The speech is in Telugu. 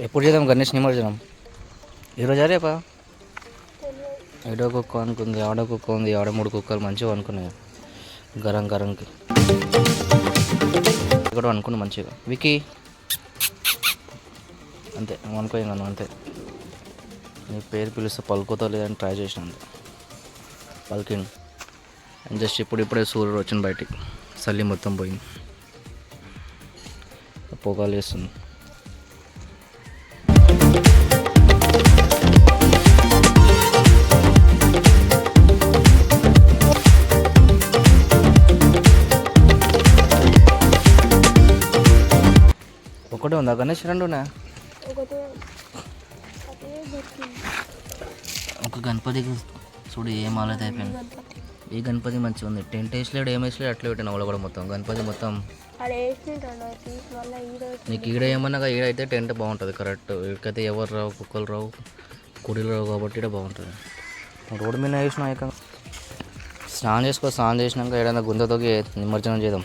ఎప్పుడు చేద్దాం? గణేష్ నిమజ్జనం ఈరోజు రేపా? ఏడో కుక్క అనుకుంది ఆడో కుక్క ఉంది ఆడ మూడు కుక్కలు మంచిగా అనుకున్నాయి. గరం గరంకి. ఇక్కడ అనుకున్నా మంచిగా. వికీ అంతే అనుకోయింది అంతే. నీ పేరు పిలిస్తే పలుకుతా లేదని ట్రై చేసిన అంతే. పలికిండు. అండ్ జస్ట్ ఇప్పుడు ఇప్పుడే సూర్యుడు వచ్చింది బయటికి. చల్లి మొత్తం పోయింది. పొగాలు వేస్తుంది. ఒకటే ఉందా గణేష్? రెండు ఒక గణపతికి చూడు ఏం ఆలోచన అయిపోయింది. గణపతి ఈ గణపతి మంచిగా ఉంది? టెంట్ వేసలేడు ఏం వేసలేడు అట్లా పెట్టిన వాళ్ళు కూడా మొత్తం. గణపతి మొత్తం నీకు ఈడ ఏమన్నా ఈడ అయితే టెంట్ బాగుంటుంది కరెక్ట్. ఇక్కడైతే ఎవరు రావు కుక్కలు రావు కుడీలు రావు కాబట్టి ఈడ బాగుంటుంది. రోడ్డు మీద వేసిన స్నానం చేసుకో స్నానం చేసినాక ఏదైనా గుంతతోకి నిమజ్జనం చేద్దాం.